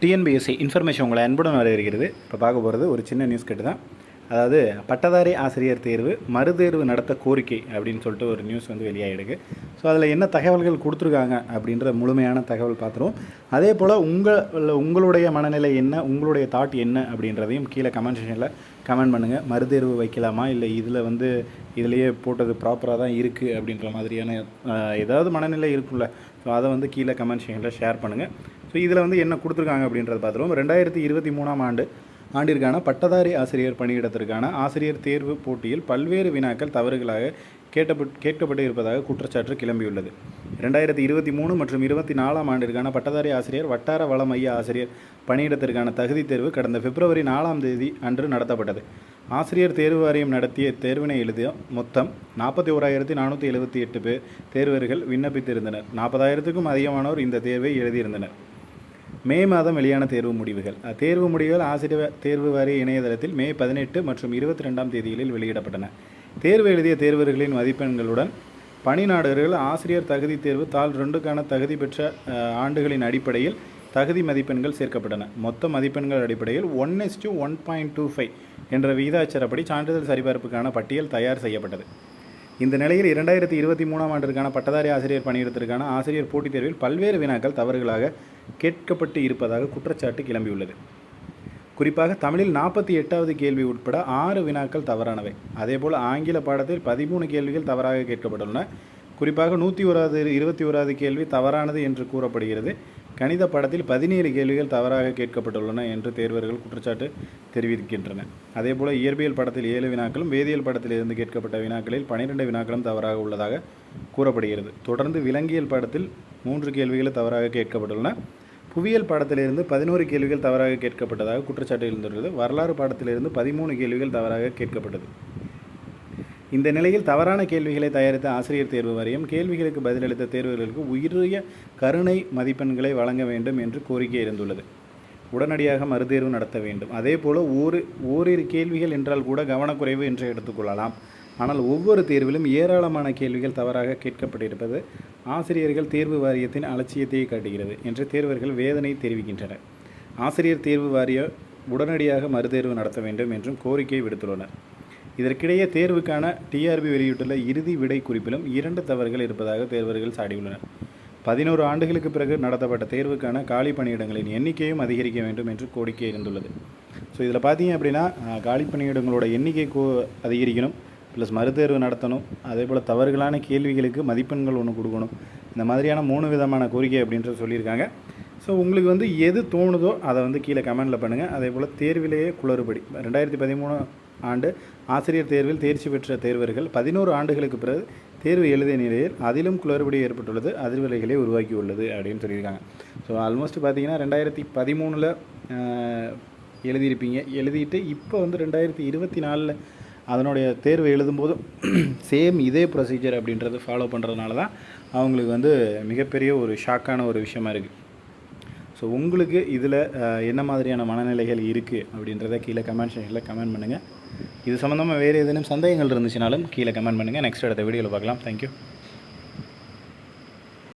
TNPSC information உங்களை அன்புடன் வரவேற்கிறது. இப்போ பார்க்க போகிறது ஒரு சின்ன நியூஸ் கேட்டு தான். அதாவது பட்டதாரி ஆசிரியர் தேர்வு மறுதேர்வு நடத்த கோரிக்கை அப்படின்னு சொல்லிட்டு ஒரு நியூஸ் வந்து வெளியாகிடுது ஸோ அதில் என்ன தகவல்கள் கொடுத்துருக்காங்க அப்படின்ற முழுமையான தகவல் பார்த்துருவோம். அதே போல் உங்கள் உங்களுடைய மனநிலை என்ன உங்களுடைய தாட் என்ன அப்படின்றதையும் கீழே கமெண்ட் செஷனில் கமெண்ட் பண்ணுங்கள் மறுதேர்வு வைக்கலாமா? இல்லை இதில் வந்து இதுலேயே போட்டது ப்ராப்பராக தான் இருக்குது அப்படின்ற மாதிரியான ஏதாவது மனநிலை இருக்குல்ல ஸோ அதை வந்து கீழே கமெண்ட் செஷனில் ஷேர் பண்ணுங்கள் ஸோ இதில் வந்து என்ன கொடுத்துருக்காங்க அப்படின்றத பார்த்துருவோம். ரெண்டாயிரத்தி இருபத்தி மூணாம் ஆண்டு ஆண்டிற்கான பட்டதாரி ஆசிரியர் பணியிடத்திற்கான ஆசிரியர் தேர்வு போட்டியில் பல்வேறு வினாக்கள் தவறுகளாக கேட்டப்பட் கேட்கப்பட்டு இருப்பதாக குற்றச்சாட்டு கிளம்பியுள்ளது. ரெண்டாயிரத்தி இருபத்தி மூணு மற்றும் இருபத்தி நாலாம் ஆண்டிற்கான பட்டதாரி ஆசிரியர் வட்டார வள மைய ஆசிரியர் பணியிடத்திற்கான தகுதி தேர்வு கடந்த பிப்ரவரி நாலாம் தேதி அன்று நடத்தப்பட்டது. ஆசிரியர் தேர்வு வாரியம் நடத்திய தேர்வினை எழுதிய மொத்தம் நாற்பத்தி ஓராயிரத்தி நானூற்றி எழுபத்தி எட்டு பேர் தேர்வர்கள் விண்ணப்பித்திருந்தனர். நாற்பதாயிரத்துக்கும் அதிகமானோர் இந்த தேர்வை எழுதியிருந்தனர். மே மாதம் வெளியான தேர்வு முடிவுகள். தேர்வு முடிவுகள் ஆசிரியர் தேர்வு வாரிய இணையதளத்தில் மே பதினெட்டு மற்றும் இருபத்தி ரெண்டாம் தேதிகளில் வெளியிடப்பட்டன. தேர்வு எழுதிய தேர்வர்களின் மதிப்பெண்களுடன் பணிநாடுகள் ஆசிரியர் தகுதி தேர்வு தாள் ரெண்டுக்கான தகுதி பெற்ற ஆண்டுகளின் அடிப்படையில் தகுதி மதிப்பெண்கள் சேர்க்கப்பட்டன. மொத்த மதிப்பெண்கள் அடிப்படையில் one is to one point two five என்ற விகிதாச்சாரப்படி சான்றிதழ் சரிபார்ப்புக்கான பட்டியல் தயார் செய்யப்பட்டது. இந்த நிலையில் இரண்டாயிரத்தி இருபத்தி மூணாம் ஆண்டிற்கான பட்டதாரி ஆசிரியர் பணியிடத்திற்கான ஆசிரியர் போட்டித் தேர்வில் பல்வேறு வினாக்கள் தவறுகளாக கேட்கப்பட்டு இருப்பதாக குற்றச்சாட்டு கிளம்பியுள்ளது. குறிப்பாக தமிழில் நாற்பத்தி எட்டாவது கேள்வி உட்பட ஆறு வினாக்கள் தவறானவை. அதேபோல் ஆங்கில பாடத்தில் பதிமூணு கேள்விகள் தவறாக கேட்கப்பட்டுள்ளன. குறிப்பாக நூற்றி ஓராவது இருபத்தி ஓராவது கேள்வி தவறானது என்று கூறப்படுகிறது. கணித பாடத்தில் பதினேழு கேள்விகள் தவறாக கேட்கப்பட்டுள்ளன என்று தேர்வர்கள் குற்றச்சாட்டு தெரிவிக்கின்றன. அதேபோல் இயற்பியல் படத்தில் ஏழு வினாக்களும் வேதியியல் படத்தில் இருந்து கேட்கப்பட்ட வினாக்களில் பனிரெண்டு வினாக்களும் தவறாக உள்ளதாக கூறப்படுகிறது. தொடர்ந்து விலங்கியல் படத்தில் மூன்று கேள்விகள் தவறாக கேட்கப்பட்டுள்ளன. புவியியல் பாடத்திலிருந்து பதினோரு கேள்விகள் தவறாக கேட்கப்பட்டதாக குற்றச்சாட்டு இருந்துள்ளது வரலாறு பாடத்திலிருந்து பதிமூணு கேள்விகள் தவறாக கேட்கப்பட்டது. இந்த நிலையில் தவறான கேள்விகளை தயாரித்த ஆசிரியர் தேர்வு வாரியம் கேள்விகளுக்கு பதிலளித்த தேர்வர்களுக்கு உயரிய கருணை மதிப்பெண்களை வழங்க வேண்டும் என்று கோரிக்கை இருந்துள்ளது. உடனடியாக மறுதேர்வு நடத்த வேண்டும். அதே போல் ஓரு ஓரிரு கேள்விகள் என்றால் கூட கவனக்குறைவு என்று எடுத்துக்கொள்ளலாம் ஆனால் ஒவ்வொரு தேர்விலும் ஏராளமான கேள்விகள் தவறாக கேட்கப்பட்டிருப்பது ஆசிரியர்கள் தேர்வு வாரியத்தின் அலட்சியத்தையே காட்டுகிறது என்று தேர்வர்கள் வேதனை தெரிவிக்கின்றனர். ஆசிரியர் தேர்வு வாரிய உடனடியாக மறுதேர்வு நடத்த வேண்டும் என்றும் கோரிக்கை விடுத்துள்ளனர். இதற்கிடையே தேர்வுக்கான டிஆர்பி வெளியிட்டுள்ள இறுதி விடை குறிப்பிலும் இரண்டு தவறுகள் இருப்பதாக தேர்வர்கள் சாடியுள்ளனர். பதினோரு ஆண்டுகளுக்கு பிறகு நடத்தப்பட்ட தேர்வுக்கான காலி பணியிடங்களின் எண்ணிக்கையும் அதிகரிக்க வேண்டும் என்று கோரிக்கை இருந்துள்ளது. ஸோ இதில் பார்த்தீங்க அப்படின்னா காலி பணியிடங்களோட எண்ணிக்கை கோ அதிகரிக்கணும் ப்ளஸ் மறுதேர்வு நடத்தணும் அதே போல் தவறுகளான கேள்விகளுக்கு மதிப்பெண்கள் ஒன்று கொடுக்கணும் இந்த மாதிரியான மூணு விதமான கோரிக்கை அப்படின்றது சொல்லியிருக்காங்க. ஸோ உங்களுக்கு வந்து எது தோணுதோ அதை வந்து கீழே கமெண்டில் பண்ணுங்கள் அதே போல் தேர்விலேயே குளறுபடி ரெண்டாயிரத்தி பதிமூணு ஆண்டு ஆசிரியர் தேர்வில் தேர்ச்சி பெற்ற தேர்வர்கள் பதினோரு ஆண்டுகளுக்கு பிறகு தேர்வு எழுதிய நிலையில் அதிலும் குளறுபடி ஏற்பட்டுள்ளது அதிர்வலைகளை உருவாக்கியுள்ளது அப்படின்னு சொல்லியிருக்காங்க. ஸோ ஆல்மோஸ்ட் பார்த்தீங்கன்னா ரெண்டாயிரத்தி பதிமூணில் எழுதியிருப்பீங்க. எழுதிட்டு இப்போ வந்து ரெண்டாயிரத்தி இருபத்தி நாலில் அதனுடைய தேர்வு எழுதும்போதும் சேம் இதே ப்ரொசீஜர் அப்படின்றத ஃபாலோ பண்ணுறதுனால தான் அவங்களுக்கு வந்து மிகப்பெரிய ஒரு ஷாக்கான ஒரு விஷயமா இருக்குது ஸோ உங்களுக்கு இதில் என்ன மாதிரியான மனநிலைகள் இருக்குது அப்படின்றத கீழே கமெண்ட் செக்ஷனில் கமெண்ட் பண்ணுங்கள் இது சம்மந்தமாக வேறு ஏதேனும் சந்தேகங்கள் இருந்துச்சுனாலும் கீழே கமெண்ட் பண்ணுங்கள் நெக்ஸ்ட் அடுத்த வீடியோவில் பார்க்கலாம். தேங்க்யூ